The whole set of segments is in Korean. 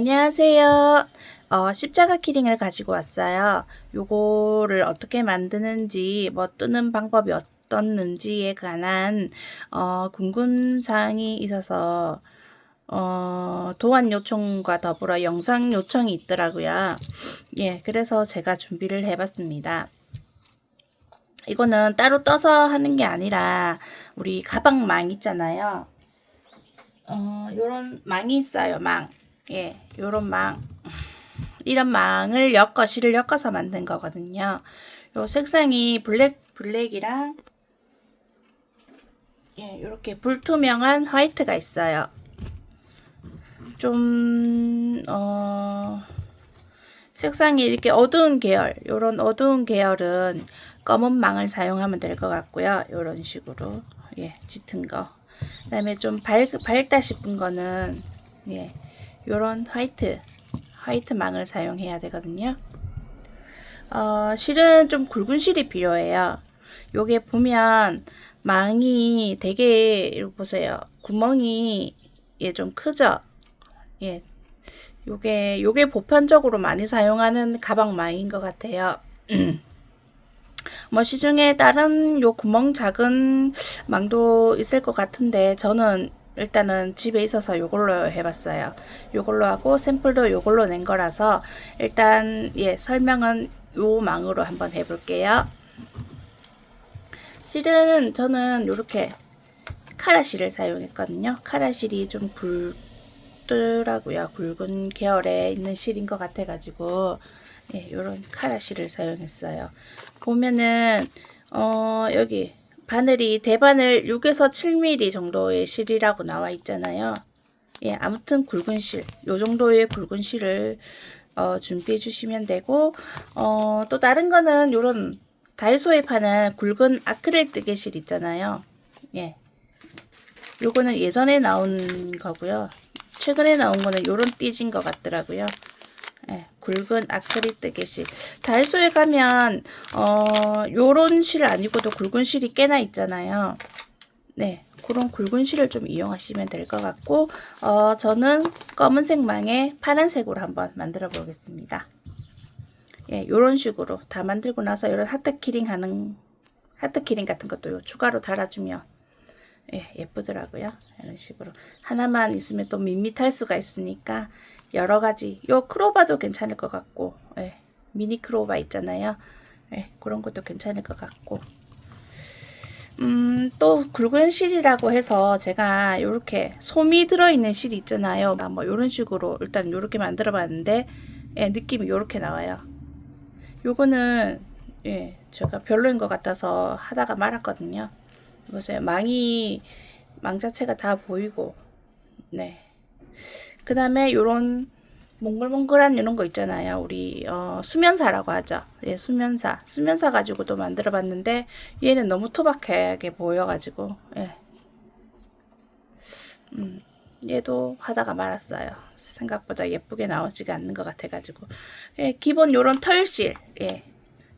네, 안녕하세요. 어, 십자가 키링을 가지고 왔어요. 요거를 어떻게 만드는지, 뭐 뜨는 방법이 어떻는지에 관한 어, 궁금 사항이 있어서 어, 도안 요청과 더불어 영상 요청이 있더라고요. 예, 그래서 제가 준비를 해봤습니다. 이거는 따로 떠서 하는 게 아니라 우리 가방 망 있잖아요. 어, 요런 망이 있어요, 망. 예, 요런 망. 이런 망을 엮어, 실을 엮어서 만든 거거든요. 요 색상이 블랙, 블랙이랑, 예, 요렇게 불투명한 화이트가 있어요. 좀, 어, 색상이 이렇게 어두운 계열, 요런 어두운 계열은 검은 망을 사용하면 될 것 같고요. 요런 식으로, 예, 짙은 거. 그 다음에 좀 밝, 밝다 싶은 거는, 예, 요런 화이트, 화이트 망을 사용해야 되거든요. 어, 실은 좀 굵은 실이 필요해요. 요게 보면 망이 되게, 이렇게 보세요. 구멍이, 예, 좀 크죠? 예. 요게, 요게 보편적으로 많이 사용하는 가방 망인 것 같아요. 뭐 시중에 다른 요 구멍 작은 망도 있을 것 같은데 저는 일단은 집에 있어서 요걸로 해봤어요. 요걸로 하고 샘플도 요걸로 낸 거라서 일단 예 설명은 요 망으로 한번 해볼게요. 실은 저는 요렇게 카라실을 사용했거든요. 카라실이 좀 굵더라고요. 굵은 계열에 있는 실인 것 같아가지고 예, 요런 카라실을 사용했어요. 보면은 어 여기 바늘이 대바늘 6에서 7mm 정도의 실이라고 나와 있잖아요. 예, 아무튼 굵은 실, 요 정도의 굵은 실을 어, 준비해 주시면 되고 어, 또 다른 거는 요런 다이소에 파는 굵은 아크릴 뜨개실 있잖아요. 예. 요거는 예전에 나온 거고요. 최근에 나온 거는 요런 띠진 것 같더라고요. 예, 굵은 아크릴 뜨개실. 다이소에 가면 어 요런 실 아니고도 굵은 실이 꽤나 있잖아요. 네, 그런 굵은 실을 좀 이용하시면 될 것 같고 어 저는 검은색 망에 파란색으로 한번 만들어 보겠습니다. 예, 요런 식으로 다 만들고 나서 이런 하트 키링 하는 하트 키링 같은 것도 요 추가로 달아주면 예, 예쁘더라고요. 이런 식으로 하나만 있으면 또 밋밋할 수가 있으니까 여러 가지 요 크로바도 괜찮을 것 같고 예, 미니 크로바 있잖아요. 예, 그런 것도 괜찮을 것 같고 음, 또 굵은 실이라고 해서 제가 이렇게 솜이 들어있는 실이 있잖아요. 뭐 이런 식으로 일단 이렇게 만들어 봤는데 예, 느낌이 이렇게 나와요. 요거는 예, 제가 별로인 것 같아서 하다가 말았거든요. 보세요. 망이 망 자체가 다 보이고 네. 그 다음에 요런 몽글몽글한 이런 거 있잖아요. 우리 어, 수면사라고 하죠. 예, 수면사. 수면사 가지고도 만들어 봤는데 얘는 너무 토박하게 보여 가지고 예. 음, 얘도 하다가 말았어요. 생각보다 예쁘게 나오지가 않는 것 같아 가지고 예, 기본 요런 털실 예.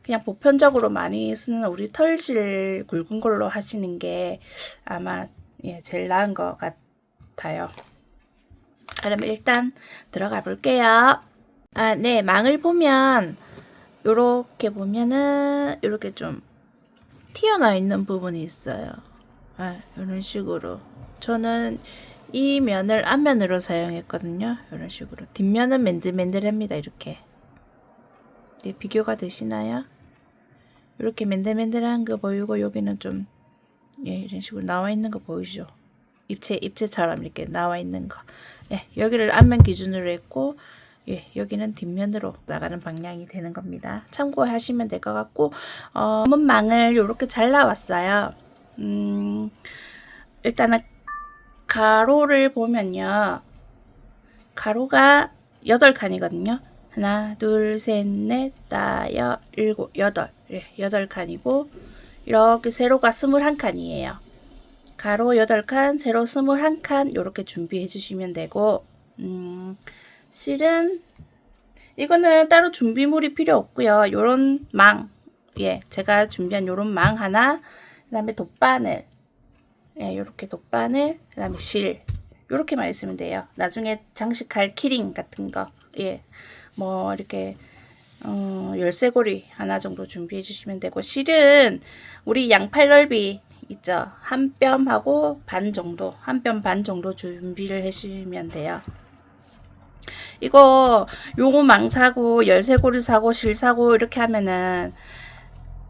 그냥 보편적으로 많이 쓰는 우리 털실 굵은 걸로 하시는 게 아마 예, 제일 나은 것 같아요. 그러면 일단 들어가 볼게요. 아, 네, 망을 보면 요렇게 보면은 이렇게 좀 튀어나와 있는 부분이 있어요. 아, 이런 식으로. 저는 이 면을 앞면으로 사용했거든요. 이런 식으로. 뒷면은 맨들맨들합니다. 이렇게. 네, 비교가 되시나요? 이렇게 맨들맨들한 거 보이고 여기는 좀 예, 이런 식으로 나와 있는 거 보이죠? 입체 입체처럼 이렇게 나와 있는 거. 예, 여기를 앞면 기준으로 했고 예, 여기는 뒷면으로 나가는 방향이 되는 겁니다. 참고하시면 될 것 같고 어, 검은 망을 이렇게 잘라왔어요. 음, 일단은 가로를 보면요. 가로가 8칸이거든요. 하나, 둘, 셋, 넷, 다섯, 일곱, 여덟. 예, 여덟 칸이고 이렇게 세로가 21칸이에요. 가로 8칸, 세로 21칸 이렇게 준비해 주시면 되고 음, 실은 이거는 따로 준비물이 필요 없고요. 요런 망, 예, 제가 준비한 요런 망 하나, 그 다음에 돗바늘, 예, 요렇게 돗바늘, 그 다음에 실, 요렇게만 있으면 돼요. 나중에 장식할 키링 같은 거, 예, 뭐 이렇게 어, 열쇠고리 하나 정도 준비해 주시면 되고 실은 우리 양팔 넓이 있죠. 한 뼘하고 반 정도, 한 뼘 반 정도 준비를 해주시면 돼요. 이거 요거망 사고 열쇠고리 사고 실 사고 이렇게 하면은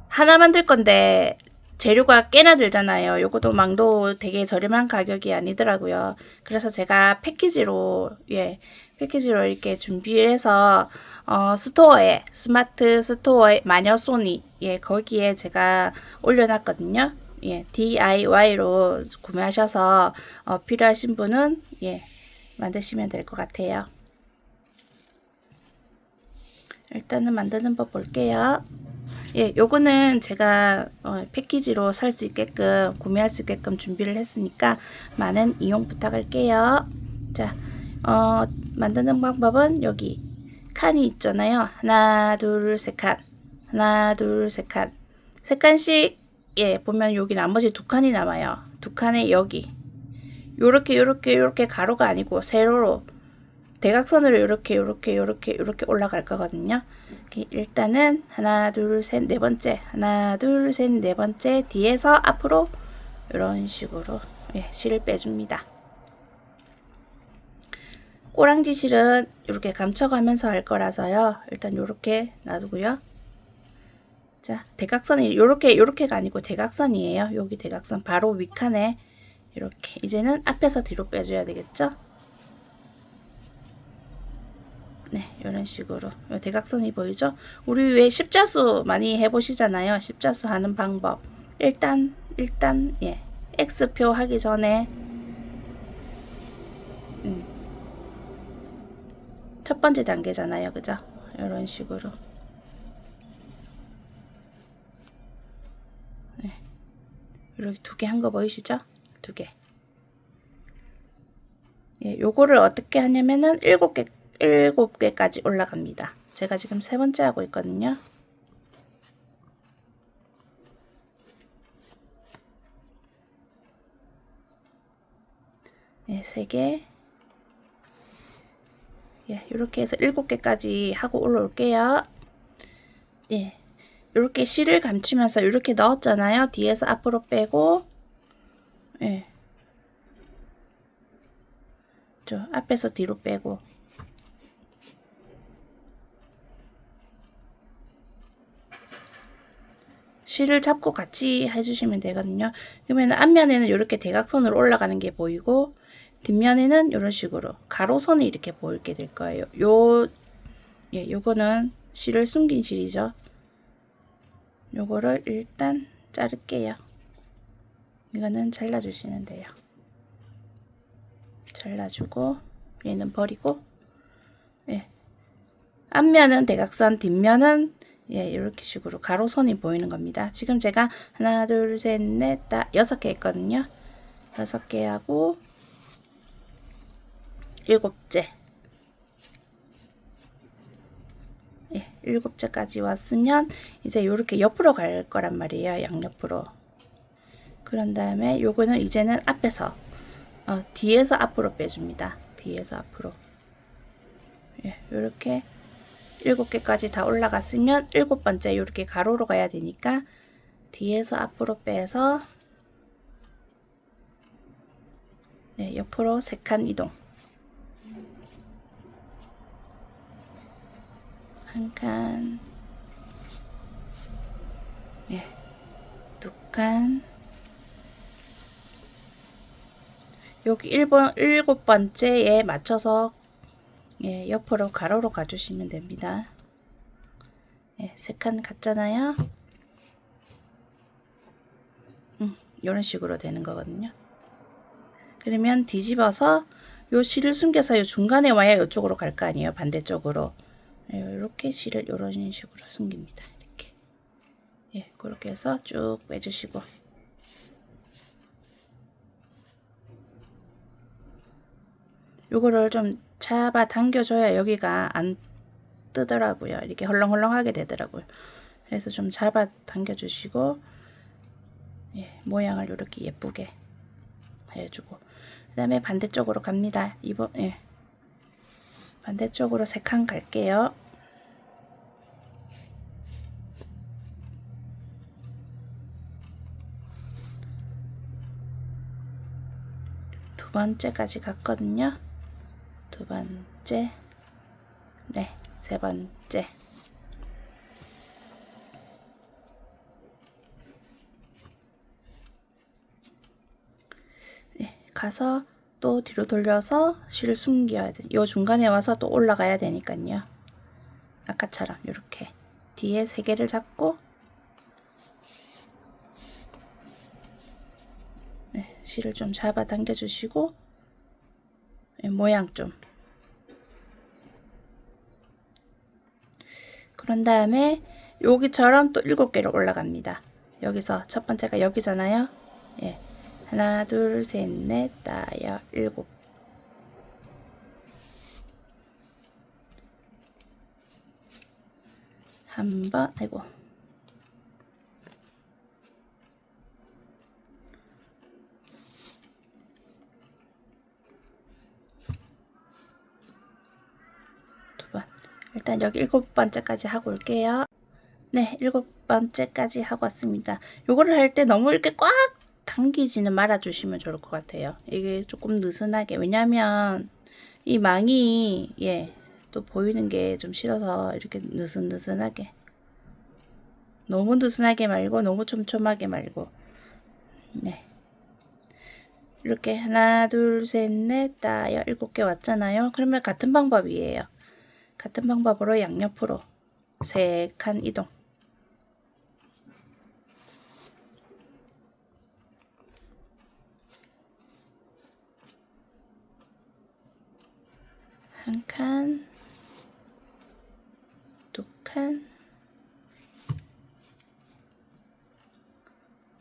하나 만들 건데 재료가 꽤나 들잖아요. 요것도 망도 되게 저렴한 가격이 아니더라고요. 그래서 제가 패키지로 예 패키지로 이렇게 준비를 해서 어, 스토어에 스마트 스토어에 마녀 소니 예 거기에 제가 올려놨거든요. 예 DIY로 구매하셔서 어, 필요하신 분은 예 만드시면 될 것 같아요. 일단은 만드는 법 볼게요. 예, 요거는 제가 어, 패키지로 살 수 있게끔 구매할 수 있게끔 준비를 했으니까 많은 이용 부탁할게요. 자, 어, 만드는 방법은 여기 칸이 있잖아요. 하나, 둘, 세 칸. 하나, 둘, 세 칸. 세 칸씩 예, 보면 여기 나머지 두 칸이 남아요. 두 칸에 여기. 요렇게 요렇게 요렇게 가로가 아니고 세로로 대각선으로 이렇게 이렇게 이렇게 이렇게 올라갈 거거든요. 일단은 하나 둘 셋 네 번째 하나 둘 셋 네 번째 뒤에서 앞으로 이런 식으로 예, 실을 빼줍니다. 꼬랑지 실은 이렇게 감춰가면서 할 거라서요. 일단 이렇게 놔두고요. 자 대각선이 이렇게 이렇게가 아니고 대각선이에요. 여기 대각선 바로 윗칸에 이렇게 이제는 앞에서 뒤로 빼줘야 되겠죠? 네, 이런 식으로 요 대각선이 보이죠? 우리 왜 십자수 많이 해보시잖아요. 십자수 하는 방법. 일단 일단 예, x표 하기 전에 음, 첫 번째 단계잖아요, 그죠? 이런 식으로. 이렇게 두 개 한 거 보이시죠? 두 개. 예, 요거를 어떻게 하냐면은 일곱 개 일곱 개까지 올라갑니다. 제가 지금 세 번째 하고 있거든요. 예, 세 개. 예, 이렇게 해서 일곱 개까지 하고 올라올게요. 예, 이렇게 실을 감추면서 이렇게 넣었잖아요. 뒤에서 앞으로 빼고, 예, 저 앞에서 뒤로 빼고, 실을 잡고 같이 해주시면 되거든요. 그러면 앞면에는 이렇게 대각선으로 올라가는 게 보이고 뒷면에는 이런 식으로 가로선이 이렇게 보이게 될 거예요. 요, 예, 요거는 실을 숨긴 실이죠. 요거를 일단 자를게요. 이거는 잘라주시면 돼요. 잘라주고 얘는 버리고 예. 앞면은 대각선, 뒷면은 예, 이렇게 식으로 가로선이 보이는 겁니다. 지금 제가 하나, 둘, 셋, 넷, 다 여섯 개 했거든요. 여섯 개 하고 일곱째. 예, 일곱째까지 왔으면 이제 이렇게 옆으로 갈 거란 말이에요. 양옆으로. 그런 다음에 요거는 이제는 앞에서 어, 뒤에서 앞으로 빼줍니다. 뒤에서 앞으로. 예, 이렇게 일곱 개까지 다 올라갔으면 일곱 번째 이렇게 가로로 가야 되니까 뒤에서 앞으로 빼서 네, 옆으로 세칸 이동 한 칸, 예, 두 칸, 여기 1번, 일곱 번째에 맞춰서 예, 옆으로 가로로 가주시면 됩니다. 예, 세칸 갔잖아요. 음, 이런 식으로 되는 거거든요. 그러면 뒤집어서 요 실을 숨겨서 요 중간에 와야 이쪽으로 갈 거 아니에요. 반대쪽으로. 이렇게 실을 이런 식으로 숨깁니다. 이렇게. 예, 그렇게 해서 쭉 빼주시고. 요거를 좀 잡아 당겨줘야 여기가 안 뜨더라고요. 이렇게 헐렁헐렁하게 되더라고요. 그래서 좀 잡아 당겨주시고 예, 모양을 이렇게 예쁘게 해주고 그 다음에 반대쪽으로 갑니다. 이번 예. 반대쪽으로 세칸 갈게요. 두 번째까지 갔거든요. 두 번째, 네, 세 번째. 네, 가서 또 뒤로 돌려서 실을 숨겨야 돼. 요 중간에 와서 또 올라가야 되니까요. 아까처럼 이렇게 뒤에 세 개를 잡고 네, 실을 좀 잡아 당겨 주시고 예, 모양 좀 그런 다음에 여기처럼 또 일곱 개를 올라갑니다. 여기서 첫 번째가 여기잖아요. 예. 하나, 둘, 셋, 넷, 다섯, 일곱. 한 번, 아이고. 두 번. 일단 여기 일곱 번째까지 하고 올게요. 네, 일곱 번째까지 하고 왔습니다. 요거를 할 때 너무 이렇게 꽉 당기지는 말아 주시면 좋을 것 같아요. 이게 조금 느슨하게. 왜냐면 이 망이 예, 또 보이는 게 좀 싫어서 이렇게 느슨느슨하게. 너무 느슨하게 말고 너무 촘촘하게 말고. 네. 이렇게 하나, 둘, 셋, 넷, 다섯, 일곱 개 왔잖아요. 그러면 같은 방법이에요. 같은 방법으로 양옆으로 세 칸 이동. 한 칸, 두 칸,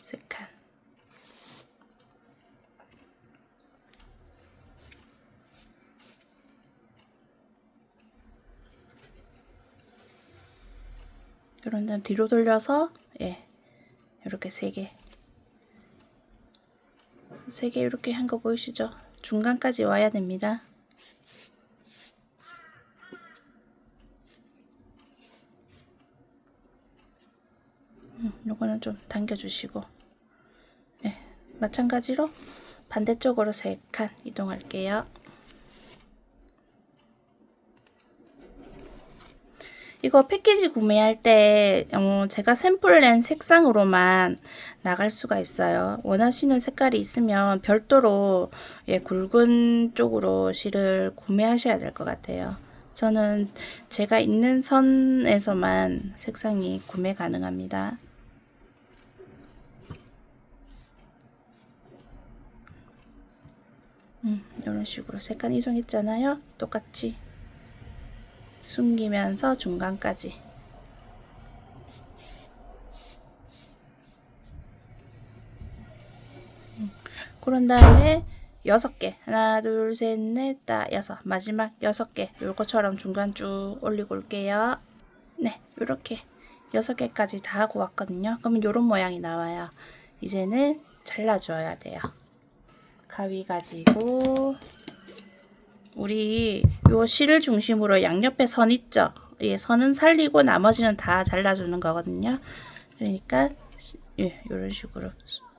세 칸. 그런 다음 뒤로 돌려서 예 이렇게 세 개. 세 개 이렇게 한 거 보이시죠? 중간까지 와야 됩니다. 음, 요거는 좀 당겨주시고 예, 마찬가지로 반대쪽으로 세칸 이동할게요. 이거 패키지 구매할 때 어, 제가 샘플 낸 색상으로만 나갈 수가 있어요. 원하시는 색깔이 있으면 별도로 예, 굵은 쪽으로 실을 구매하셔야 될 것 같아요. 저는 제가 있는 선에서만 색상이 구매 가능합니다. 음, 이런 식으로 색깔 이동했잖아요. 똑같이 숨기면서 중간까지. 음, 그런 다음에 여섯 개. 하나 둘 셋 넷 다 여섯. 마지막 여섯 개. 요거처럼 중간 쭉 올리고 올게요. 네 요렇게 여섯 개까지 다 하고 왔거든요. 그러면 요런 모양이 나와요. 이제는 잘라줘야 돼요 가위 가지고 우리 요 실을 중심으로 양옆에 선 있죠? 예, 선은 살리고 나머지는 다 잘라주는 거거든요. 그러니까 예, 요런 식으로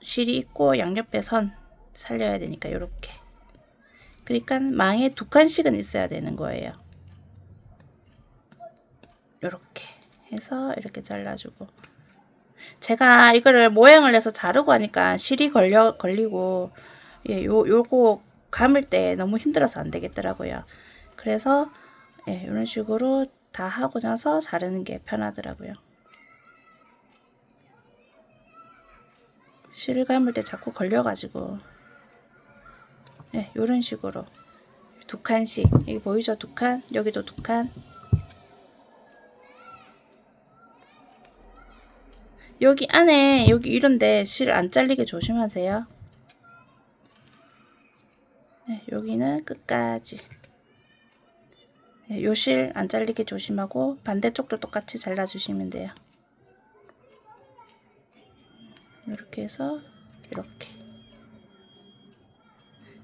실이 있고 양옆에 선 살려야 되니까 요렇게. 그러니까 망에 두 칸씩은 있어야 되는 거예요. 요렇게 해서 이렇게 잘라주고. 제가 이거를 모양을 내서 자르고 하니까 실이 걸려 걸리고 예, 요 요거 감을 때 너무 힘들어서 안 되겠더라고요. 그래서 예, 이런 식으로 다 하고 나서 자르는 게 편하더라고요. 실 감을 때 자꾸 걸려가지고 네, 이런 식으로. 두 칸씩. 여기 보이죠? 두 칸? 여기도 두 칸. 여기 안에 여기 이런데 실 안 잘리게 조심하세요 네, 여기는 끝까지 네, 요실 안 잘리게 조심하고 반대쪽도 똑같이 잘라주시면 돼요 이렇게 해서 이렇게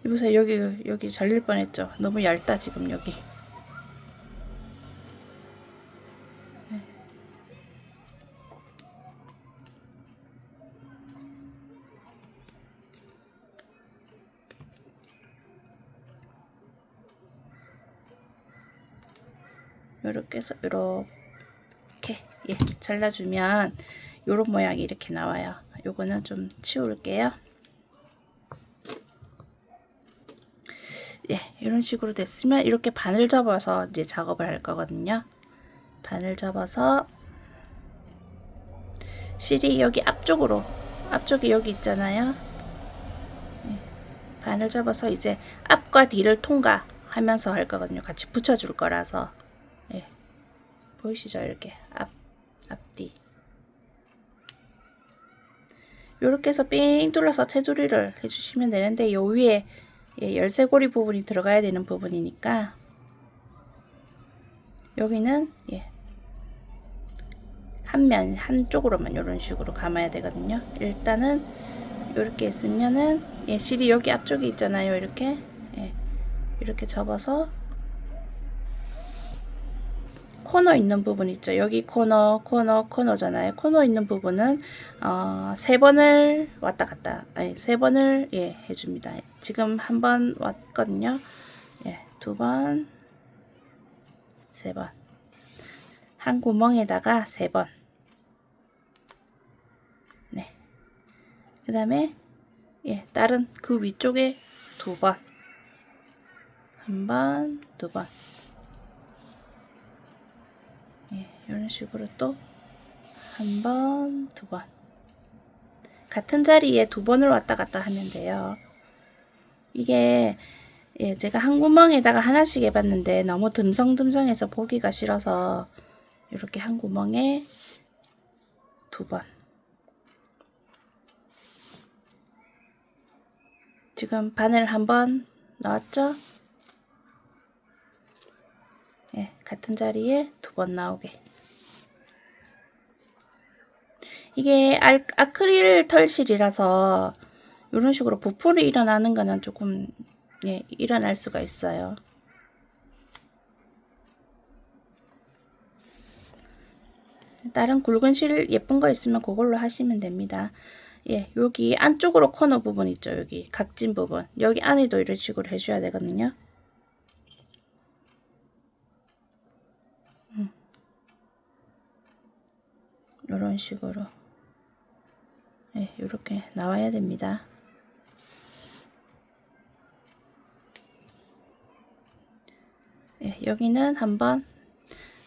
이보세요 여기 여기 잘릴 뻔했죠. 너무 얇다 지금 여기. 해서 요렇게 예 잘라주면 요런 모양이 이렇게 나와요. 요거는 좀 치울게요. 예, 이런 식으로 됐으면 이렇게 반을 접어서 이제 작업을 할 거거든요. 반을 접어서 실이 여기 앞쪽으로 앞쪽에 여기 있잖아요. 예, 반을 접어서 이제 앞과 뒤를 통과하면서 할 거거든요. 같이 붙여줄 거라서 예, 보이시죠? 이렇게 앞 앞뒤 이렇게 해서 삥 둘러서 테두리를 해주시면 되는데 요 위에 예, 열쇠고리 부분이 들어가야 되는 부분이니까 여기는 예, 한면 한쪽으로만 이런 식으로 감아야 되거든요. 일단은 이렇게 했으면은 예, 실이 여기 앞쪽에 있잖아요. 이렇게 예, 이렇게 접어서 코너 있는 부분 있죠. 여기 코너, 코너, 코너잖아요. 코너 있는 부분은 어, 세 번을 왔다 갔다, 아니 세 번을 예 해줍니다. 지금 한 번 왔거든요. 예, 두 번, 세 번. 한 구멍에다가 세 번. 네. 그 다음에 예, 다른 그 위쪽에 두 번. 한 번, 두 번. 예, 이런 식으로 또 한 번, 두 번. 같은 자리에 두 번을 왔다 갔다 하면 돼요. 이게 예, 제가 한 구멍에다가 하나씩 해봤는데 너무 듬성듬성해서 보기가 싫어서 이렇게 한 구멍에 두 번. 지금 바늘 한 번 넣었죠? 예, 같은 자리에 두 번 나오게. 이게 알, 아크릴 털실이라서 이런 식으로 부풀이 일어나는 거는 조금 예, 일어날 수가 있어요. 다른 굵은 실 예쁜 거 있으면 그걸로 하시면 됩니다. 예, 여기 안쪽으로 코너 부분 있죠. 여기 각진 부분. 여기 안에도 이런 식으로 해줘야 되거든요. 이런 식으로 네, 이렇게 나와야 됩니다. 네, 여기는 한 번,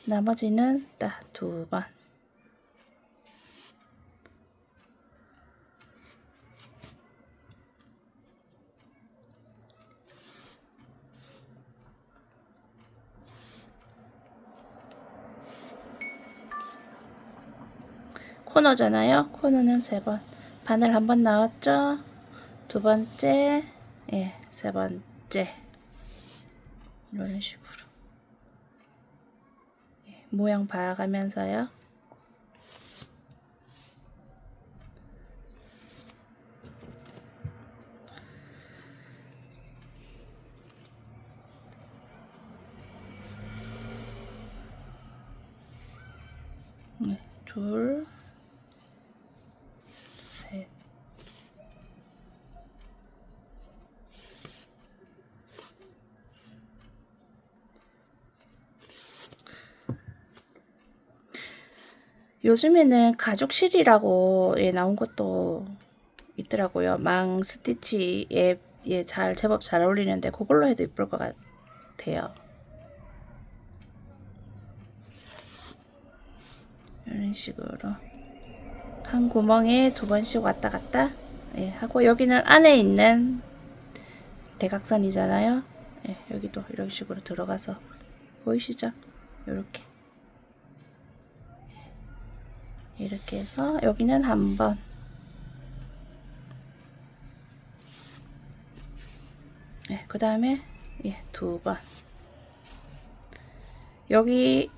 나머지는 딱 두 번. 코너잖아요. 코너는 세 번. 바늘 한 번 나왔죠? 두 번째, 예, 세 번째. 이런 식으로. 예, 모양 봐가면서요. 네, 둘, 요즘에는 가죽실이라고 예, 나온 것도 있더라고요. 망 스티치에 예, 잘 제법 잘 어울리는데 그걸로 해도 이쁠 것 같아요. 이런 식으로. 한 구멍에 두 번씩 왔다 갔다 예, 하고 여기는 안에 있는 대각선이잖아요. 예, 여기도 이런 식으로 들어가서 보이시죠? 이렇게 이렇게 해서 여기는 한 번. 예, 그 다음에 예, 두 번. 여기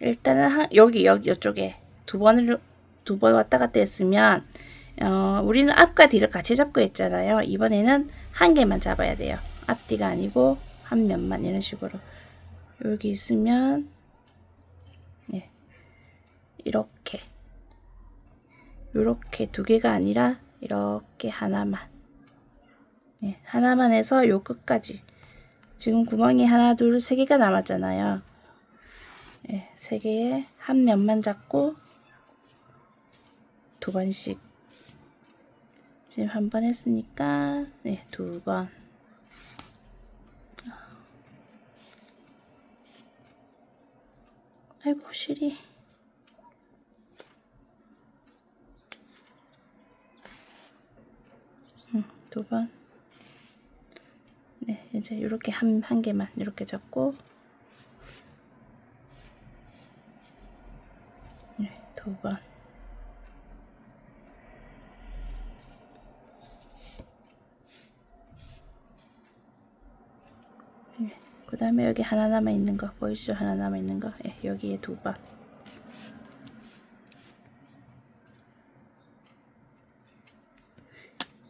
일단은 한, 여기 여기 이쪽에 두 번을 두 번 왔다 갔다 했으면 어, 우리는 앞과 뒤를 같이 잡고 했잖아요. 이번에는 한 개만 잡아야 돼요. 앞뒤가 아니고 한 면만 이런 식으로 여기 있으면 네 이렇게 이렇게 두 개가 아니라 이렇게 하나만 네, 하나만 해서 요 끝까지 지금 구멍이 하나 둘 세 개가 남았잖아요. 네, 세 개에 한 면만 잡고 두 번씩 지금 한 번 했으니까 네, 두 번. 아이고 실이 음, 두 번. 네, 이제 이렇게 한, 한 개만 이렇게 잡고 네, 두 번. 그 다음에 여기 하나 남아 있는 거 보이시죠? 하나 남아 있는 거 예, 여기에 두 번.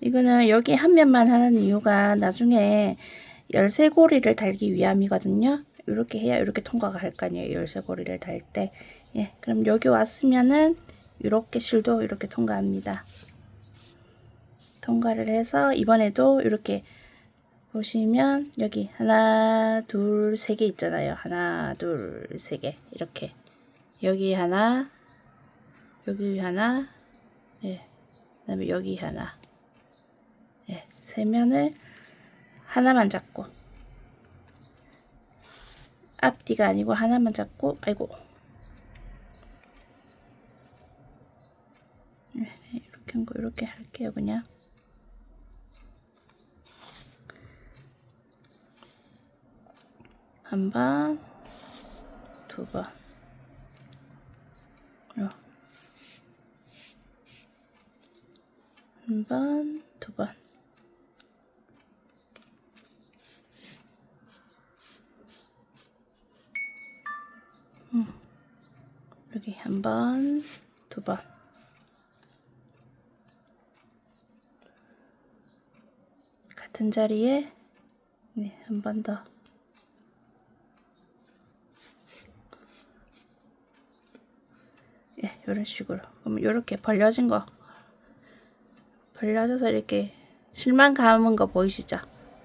이거는 여기 한 면만 하는 이유가 나중에 열쇠고리를 달기 위함이거든요. 이렇게 해야 이렇게 통과가 할 거 아니에요. 열쇠고리를 달 때. 예, 그럼 여기 왔으면은 이렇게 실도 이렇게 통과합니다. 통과를 해서 이번에도 이렇게 보시면 여기 하나 둘 세 개 있잖아요 하나 둘 세 개 이렇게 여기 하나 여기 하나 예 그 다음에 여기 하나 예 세면을 하나만 잡고 앞뒤가 아니고 하나만 잡고 아이고 예, 이렇게 한 거 이렇게 할게요 그냥 한 번, 두 번. 어. 한 번, 두 번. 번, 두 번. 같은 자리에 네, 한 번 더. 예, 이런 식으로. 그럼 이렇게 벌려진 거 벌려져서 이렇게 실만 감은 거 보이시죠?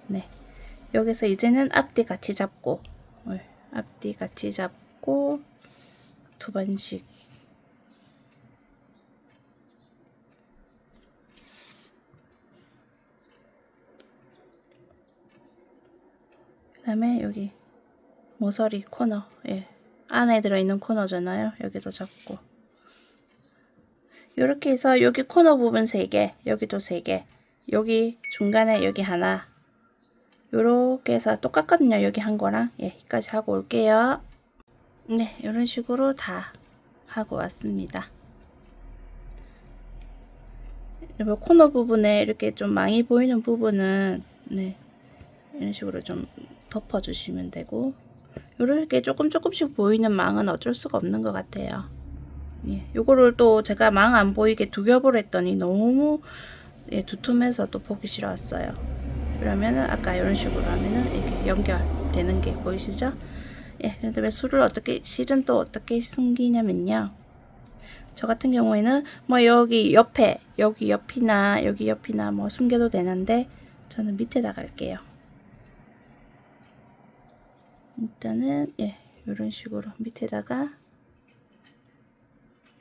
네. 여기서 이제는 앞뒤 같이 잡고 네, 앞뒤 같이 잡고 두 번씩 다음에 여기 모서리 코너 예 안에 들어있는 코너잖아요 여기도 잡고 이렇게 해서 여기 코너 부분 3개, 여기도 3개, 여기 중간에 여기 하나 이렇게 해서 똑같거든요. 여기 한 거랑 예, 여기까지 하고 올게요. 네, 이런 식으로 다 하고 왔습니다. 그리고 코너 부분에 이렇게 좀 많이 보이는 부분은 네, 이런 식으로 좀 덮어주시면 되고 이렇게 조금 조금씩 보이는 망은 어쩔 수가 없는 것 같아요. 예, 요거를 또 제가 망 안 보이게 두 겹을 했더니 너무 예, 두툼해서 또 보기 싫었어요. 그러면은 아까 이런 식으로 하면은 이렇게 연결되는 게 보이시죠? 예, 그런데 술을 어떻게 실은 또 어떻게 숨기냐면요. 저 같은 경우에는 뭐 여기 옆에 여기 옆이나 여기 옆이나 뭐 숨겨도 되는데 저는 밑에다 갈게요. 일단은 예, 이런 식으로 밑에다가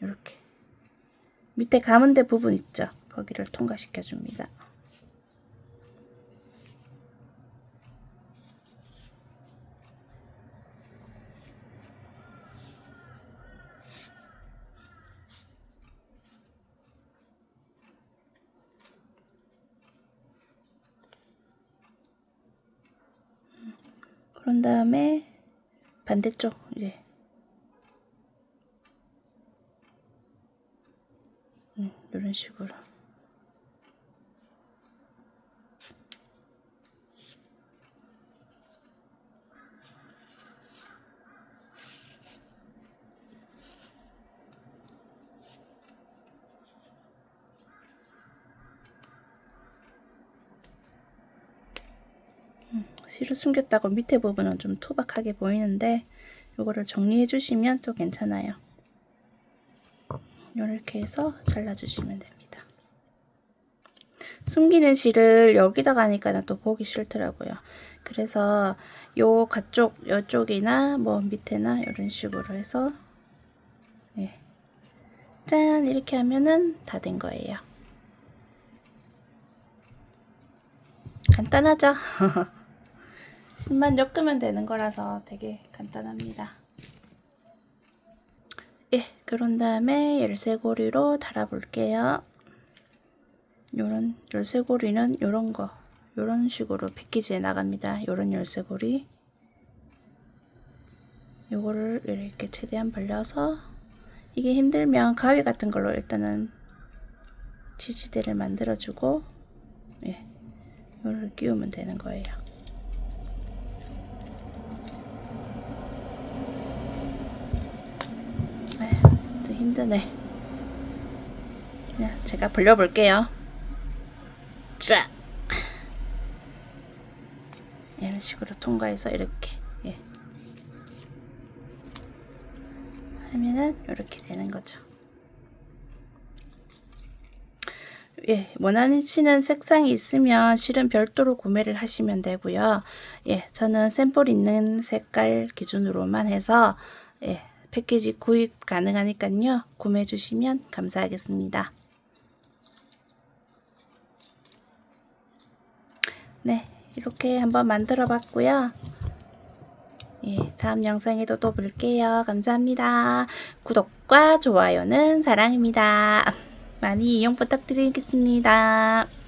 이렇게 밑에 가운데 부분 있죠? 거기를 통과시켜 줍니다. 그런 다음에 반대쪽 이제. 음, 이런 식으로 실을 숨겼다고 밑에 부분은 좀 투박하게 보이는데 요거를 정리해 주시면 또 괜찮아요. 이렇게 해서 잘라주시면 됩니다. 숨기는 실을 여기다가 하니까 또 보기 싫더라고요. 그래서 요 가쪽, 요쪽이나 뭐 밑에나 이런 식으로 해서 예. 짠 이렇게 하면은 다 된 거예요. 간단하죠? 심만 엮으면 되는 거라서 되게 간단합니다. 예, 그런 다음에 열쇠고리로 달아볼게요. 요런 열쇠고리는 요런 거, 요런 식으로 패키지에 나갑니다. 요런 열쇠고리. 요거를 이렇게 최대한 벌려서 이게 힘들면 가위 같은 걸로 일단은 지지대를 만들어주고 예, 요를 끼우면 되는 거예요. 아휴, 또 힘드네. 그냥 제가 벌려볼게요. 쫙. 이런 식으로 통과해서 이렇게 예. 하면은 이렇게 되는 거죠. 예, 원하시는 색상이 있으면 실은 별도로 구매를 하시면 되고요. 예, 저는 샘플 있는 색깔 기준으로만 해서 예, 패키지 구입 가능하니까요. 구매해 주시면 감사하겠습니다. 네, 이렇게 한번 만들어 봤고요. 예, 다음 영상에도 또 볼게요. 감사합니다. 구독과 좋아요는 사랑입니다. 많이 이용 부탁드리겠습니다.